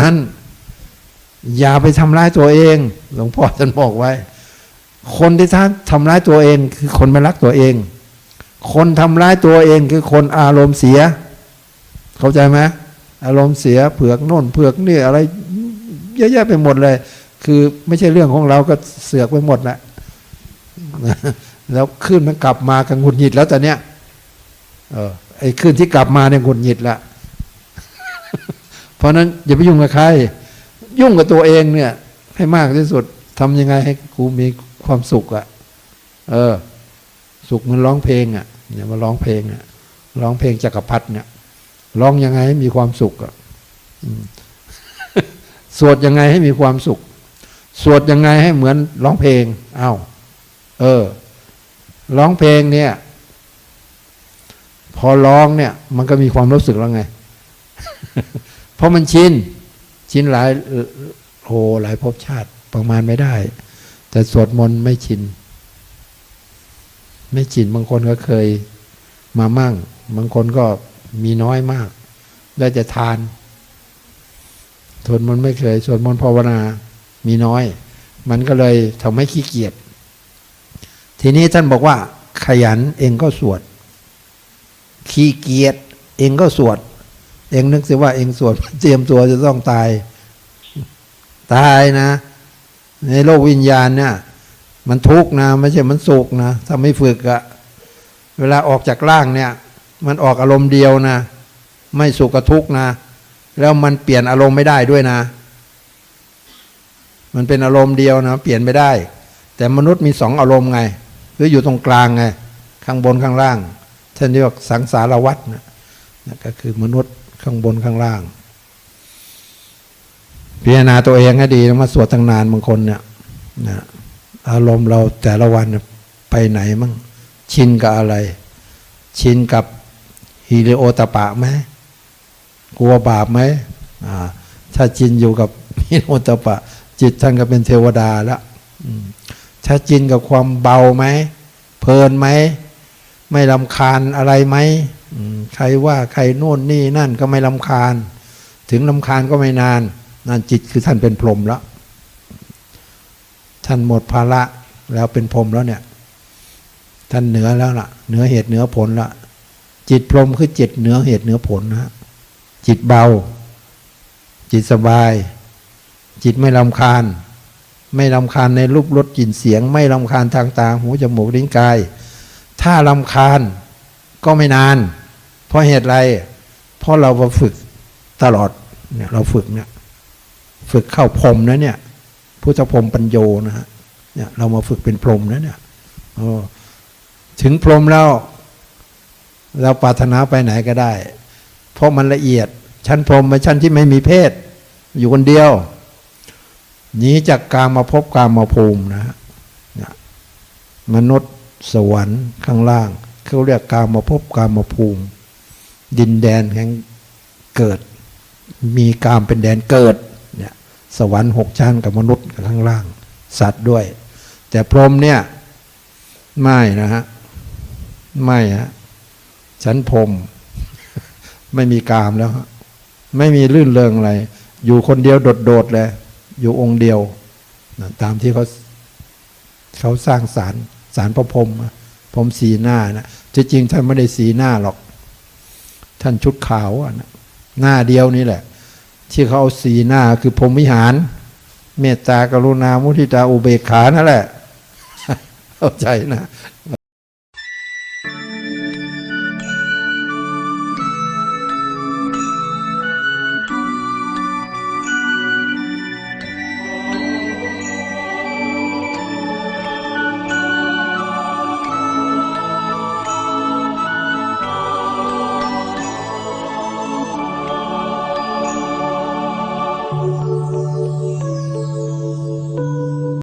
นั้น อย่าไปทำร้ายตัวเอง หลวงพ่อท่านบอกไว้ คนที่ท่านทำร้ายตัวเอง คือคนไม่รักตัวเอง คนทำร้ายตัวเองคือคนอารมณ์เสีย เข้าใจไหมอารมณ์เสียเผือกโน่นเผือกนี่อะไรเยอะแยะไปหมดเลย คือไม่ใช่เรื่องของเราก็เสือกไปหมดแหละแล้วขึ้นมันกลับมากันหงุดหงิดแล้วแต่เนี้ยเออไอ้ขึ้นที่กลับมาเนี่ยหงุดหงิดละ เพราะนั้นอย่าไปยุ่งกับใคร ยุ่งกับตัวเองเนี่ย ให้มากที่สุดทำยังไงให้กูมีความสุขอะ่ะ เออ สุขเหมันร้องเพลงอะ่ะ เนี่ยมาร้องเพลงอะ่ะร้องเพลงจักรพรรดิเนี่ยร้องยังไงให้มีความสุขอะ่ะอืมสวดยังไงให้มีความสุข สวดยังไงให้เหมือนร้องเพลงอ้าวเออ ร้องเพลงเนี่ย พอร้องเนี่ย มันก็มีความรู้สึกแล้วไง ราะมันชินชินหลายโหหลายภพชาติประมาณไม่ได้ แต่สวดมนต์ไม่ชิน ไม่ชินบางคนก็เคยมามั่ง บางคนก็มีน้อยมากได้จะทานสวดมนต์ไม่เคยสวดมนต์ภาวนา มีน้อย มันก็เลยทำให้ขี้เกียจทีนี้ท่านบอกว่า ขยันเองก็สวด ขี้เกียจเองก็สวด เองนึกสิว่าเองสวดเตรียมตัวจะต้องตาย ตายนะ ในโลกวิญญาณเนี่ย มันทุกข์นะ ไม่ใช่มันสุขนะถ้าไม่ฝึกอะเวลาออกจากร่างเนี่ย มันออกอารมณ์เดียวนะ ไม่สุขกับทุกข์นะ แล้วมันเปลี่ยนอารมณ์ไม่ได้ด้วยนะ มันเป็นอารมณ์เดียวนะ เปลี่ยนไม่ได้ แต่มนุษย์มีสองอารมณ์ไง คืออยู่ตรงกลางไง ข้างบนข้างล่างท่านเรียกสังสารวัฏนะนะก็คือมนุษย์ ข้างบนข้างล่าง พิจารณาตัวเองให้ดีนะมาสวดตั้งนานบางคนเนี่ยนะอารมณ์เราแต่ละวันไปไหนมั่งชินกับอะไร ชินกับฮิริโอตปะไหมกลัวบาปไหมถ้าชินอยู่กับฮิริโอตปะ จิตท่านก็เป็นเทวดาละถ้าชินกับความเบาไหมเพลินไหมไม่ลำคาญอะไรไหม ใครว่าใครโน่นนี่นั่นก็ไม่ลำคาญ ถึงลำคาญก็ไม่นาน นั่นจิตคือท่านเป็นพรหมแล้ว ท่านหมดภาระแล้วเป็นพรหมแล้วเนี่ย ท่านเหนือแล้วล่ะ เหนือเหตุเหนือผลละจิตพรหมคือจิตเหนือเหตุเหนือผลนะฮะจิตเบา จิตสบาย จิตไม่ลำคาญ ไม่ลำคาญในรูปรสกลิ่นเสียง ไม่ลำคาญทางตาหูจมูกลิ้นกาย ถ้าลำคาญก็ไม่นาน เพราะเหตุไร เพราะเรามาฝึกตลอดเนี่ยเราฝึกเนี่ยฝึกเข้าพรมนะเนี่ยพุทธพรมปัญโยนะฮะเนี่ยเรามาฝึกเป็นพรมนะเนี่ยอถึงพรมแล้วเราปรารถนาไปไหนก็ได้ เพราะมันละเอียด ชั้นพรหมเป็นชั้นที่ไม่มีเพศ อยู่คนเดียวหนีจากกามมาพบกามมาภูมินะฮะเนี่ยมนุษย์สวรรค์ข้างล่าง เขาเรียกกามมาพบกามาภูมิ ดินแดนแห่งเกิด มีกามเป็นแดนเกิดเนี่ยสวรรค์หกชั้นกับมนุษย์กับข้างล่าง สัตว์ด้วย แต่พรหมเนี่ยไม่นะฮะไม่ฮะชั้นพรหมไม่มีกามแล้วฮะไม่มีลื่นเริงอะไร อยู่คนเดียวโดดๆเลย อยู่องค์เดียว ตามที่เขาเขาสร้างสารสารพระพรหมพรหมสีหน้านะจริงท่านไม่ได้สีหน้าหรอก ท่านชุดขาวอะนะหน้าเดียวนี่แหละ ที่เขาเอาสีหน้าคือพรหมวิหาร เมตตากรุณามุทิตาอุเบกขานั่นแหละ เข้าใจนะ